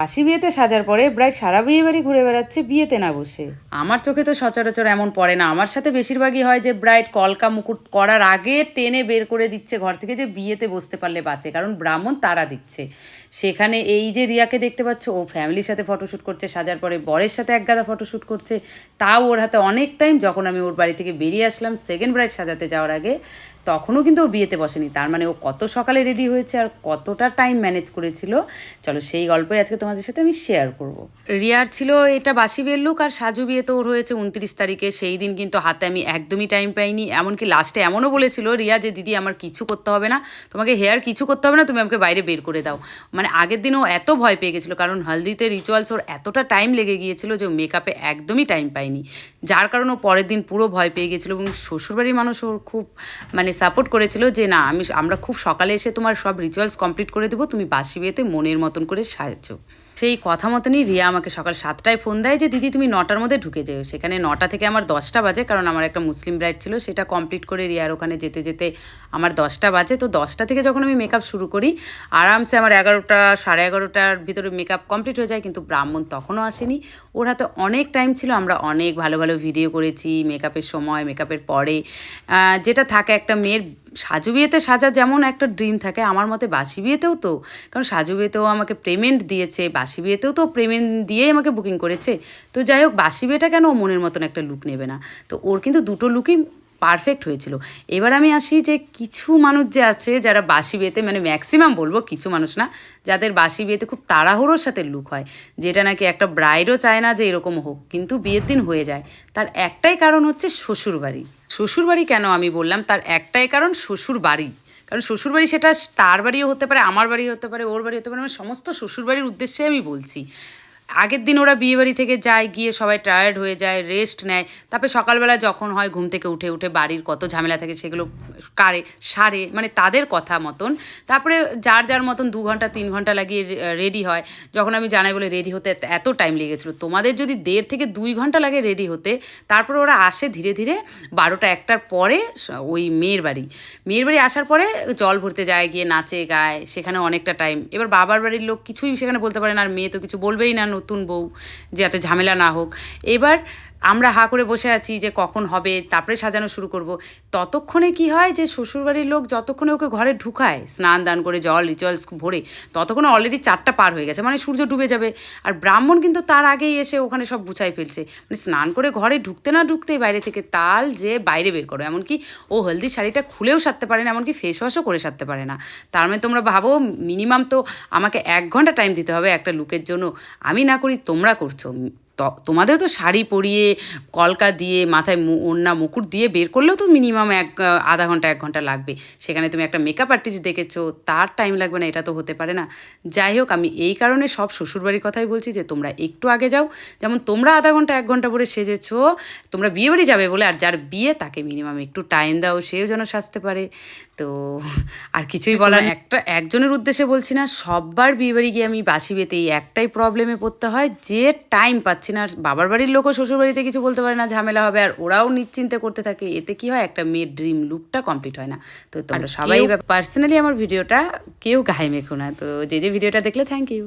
বাসি বিয়েতে সাজার পরে ব্রাইড সারা বিয়ে বাড়ি ঘুরে বেড়াচ্ছে বিয়েতে না বসে। আমার চোখে তো সচরাচর এমন পড়ে না। আমার সাথে বেশিরভাগই হয় যে ব্রাইড কলকা মুকুট করার আগে টেনে বের করে দিচ্ছে ঘর থেকে যে বিয়েতে বসতে পারলে বাঁচে, কারণ ব্রাহ্মণ তারা দিচ্ছে। সেখানে এই যে রিয়াকে দেখতে পাচ্ছ, ও ফ্যামিলির সাথে ফটোশ্যুট করছে, সাজার পরে বরের সাথে এক গাদা ফটোশ্যুট করছে। তাও ওর হাতে অনেক টাইম যখন আমি ওর বাড়ি থেকে বেরিয়ে আসলাম সেকেন্ড ব্রাইড সাজাতে যাওয়ার আগে তখনও কিন্তু ও বিয়েতে বসেনি। তার মানে ও কত সকালে রেডি হয়েছে আর কতটা টাইম ম্যানেজ করেছিল, চলো সেই গল্পই আজকে তোমাদের সাথে আমি শেয়ার করব। রিয়ার ছিল এটা বাসি বিয়ের আর সাজু বিয়ে তো ওর হয়েছে উনত্রিশ তারিখে। সেই দিন কিন্তু হাতে আমি একদমই টাইম পাইনি, এমনকি লাস্টে এমনও বলেছিল, রিয়া, যে দিদি আমার কিছু করতে হবে না, তোমাকে হেয়ার কিছু করতে হবে না, তুমি আমাকে বাইরে বের করে দাও। মানে আগের দিনও এত ভয় পেয়ে গেছিল, কারণ হলদিতে রিচুয়ালস ওর এতটা টাইম লেগে গিয়েছিল যে মেকআপে একদমই টাইম পায়নি। যার কারণে ও পরের দিন পুরো ভয় পেয়ে গেছিল এবং শ্বশুরবাড়ির মানুষ ওর খুব মানে সাপোর্ট করেছিল যে, না, আমি আমরা খুব সকালে এসে তোমার সব রিচুয়ালস কমপ্লিট করে দেবো। তুমি বাসি বিয়েতে মনের মতন করে সাহায্য সেই কথা মতনই রিয়া আমাকে সকাল সাতটায় ফোন দেয় যে, দিদি, তুমি নটার মধ্যে ঢুকে যেও। সেখানে নটা থেকে আমার দশটা বাজে, কারণ আমার একটা মুসলিম ব্রাইড ছিল, সেটা কমপ্লিট করে রিয়ার ওখানে যেতে যেতে আমার দশটা বাজে। তো দশটা থেকে যখন আমি মেকআপ শুরু করি, আরামসে আমার এগারোটা, সাড়ে এগারোটার ভিতরে মেকআপ কমপ্লিট হয়ে যায়, কিন্তু ব্রাহ্মণ তখনও আসেনি। ওর হাতে অনেক টাইম ছিল, আমরা অনেক ভালো ভালো ভিডিও করেছি মেকআপের সময় মেকআপের পরে। যেটা থাকে, একটা মেয়ের সাজু বিয়েতে সাজা যেমন একটা ড্রিম থাকে, আমার মতে বাসি বিয়েতেও তো। কারণ সাজু বিয়েতেও আমাকে পেমেন্ট দিয়েছে, বাসি বিয়েতেও তো পেমেন্ট দিয়েই আমাকে বুকিং করেছে। তো যাই হোক, বাসি বিয়েটা কেন ও মনের মতন একটা লুক নেবে না? তো ওর কিন্তু দুটো লুকই পারফেক্ট হয়েছিল। এবার আমি আসি যে কিছু মানুষ যে আছে যারা বাসি বিয়েতে মানে ম্যাক্সিমাম বলব কিছু মানুষ না, যাদের বাসি বিয়েতে খুব তাড়াহুড়োর সাথে লুক হয়। যেটা নাকি একটা ব্রাইডও চায় না যে এরকম হোক, কিন্তু বিয়ের দিন হয়ে যায়। তার একটাই কারণ হচ্ছে শ্বশুরবাড়ি। শ্বশুরবাড়ি কেন আমি বললাম? তার একটাই কারণ শ্বশুর বাড়ি কারণ শ্বশুরবাড়ি সেটা তার বাড়িও হতে পারে, আমার বাড়ি হতে পারে, ওর বাড়ি হতে পারে মানে সমস্ত শ্বশুরবাড়ির উদ্দেশ্যে আমি বলছি। আগের দিন ওরা বিয়ে বাড়ি থেকে যায়, গিয়ে সবাই টায়ার্ড হয়ে যায় রেস্ট নেয়। তারপরে সকালবেলা যখন হয় ঘুম থেকে উঠে উঠে বাড়ির কত ঝামেলা থাকে সেগুলো কারে, সারে মানে তাদের কথা মতন। তারপরে যার যার মতন দু ঘণ্টা, তিন ঘণ্টা লাগিয়ে রেডি হয়। যখন আমি জানাই বলে রেডি হতে এত- এত টাইম লেগেছিলো তোমাদের যদি দেড় থেকে দুই ঘণ্টা লাগে রেডি হতে, তারপরে ওরা আসে ধীরে ধীরে বারোটা, একটার পরে ওই মেয়ের বাড়ি। মেয়ের বাড়ি আসার পরে জল ভরতে যায়, গিয়ে নাচে, গায়, সেখানে অনেকটা টাইম এবার বাবার বাড়ির লোক কিছুই সেখানে বলতে পারে না, আর মেয়ে তো কিছু বলবেই না নতুন বউ, যাতে ঝামেলা না হোক। এবার আমরা হা করে বসে আছি যে কখন হবে, তারপরে সাজানো শুরু করব। ততক্ষণে কি হয় যে শ্বশুরবাড়ির লোক যতক্ষণে ওকে ঘরে ঢুকায়, স্নান দান করে জল রিচুয়ালস ভরে, ততক্ষণে অলরেডি চারটা পার হয়ে গেছে। মানে সূর্য ডুবে যাবে। আর ব্রাহ্মণ কিন্তু তার আগেই এসে ওখানে সব গুছাই ফেলছে। মানে স্নান করে ঘরে ঢুকতে না ঢুকতেই বাইরে থেকে তাল যে বাইরে বের করো। এমনকি ও হলদি শাড়িটা খুলেও সারতে পারে না, এমনকি ফেস ওয়াশও করে সারতে পারে না। তার মানে তোমরা ভাবো মিনিমাম তো আমাকে এক ঘণ্টা টাইম দিতে হবে একটা লুকের জন্য। আমি না করি তোমরা করছ। তোমাদের তো শাড়ি পরিয়ে কলকা দিয়ে মাথায় ওড়না মুকুট দিয়ে বের করলেও তো মিনিমাম এক আধা ঘণ্টা এক ঘণ্টা লাগবে। সেখানে তুমি একটা মেকআপ আর্টিস্ট দেখেছ তার টাইম লাগবে না এটা তো হতে পারে না। যাই হোক আমি এই কারণে সব শ্বশুরবাড়ির কথাই বলছি যে তোমরা একটু আগে যাও। যেমন তোমরা আধা ঘণ্টা এক ঘণ্টা পরে সেজেছো তোমরা বিয়ে বাড়ি যাবে বলে আর যার বিয়ে তাকে মিনিমাম একটু টাইম দাও সেও যেন সাজতে পারে। তো আর কিছুই বলার একটা একজনের উদ্দেশ্যে বলছি না সববার বিয়ে বাড়ি গিয়ে আমি বাসি বিয়েতে এই একটাই প্রবলেমে পড়তে হয় যে টাইম পাচ্ছি না। আর বাবার বাড়ির লোকও শ্বশুর বাড়িতে কিছু বলতে পারে না ঝামেলা হবে। আর ওরাও নিশ্চিন্তে করতে থাকে। এতে কি হয়? একটা মেয়ের ড্রিম লুকটা কমপ্লিট হয় না। তো তোমরা সবাই পার্সোনালি আমার ভিডিওটা কেউ গায়ে মেখো না। তো যে যে ভিডিওটা দেখলে থ্যাংক ইউ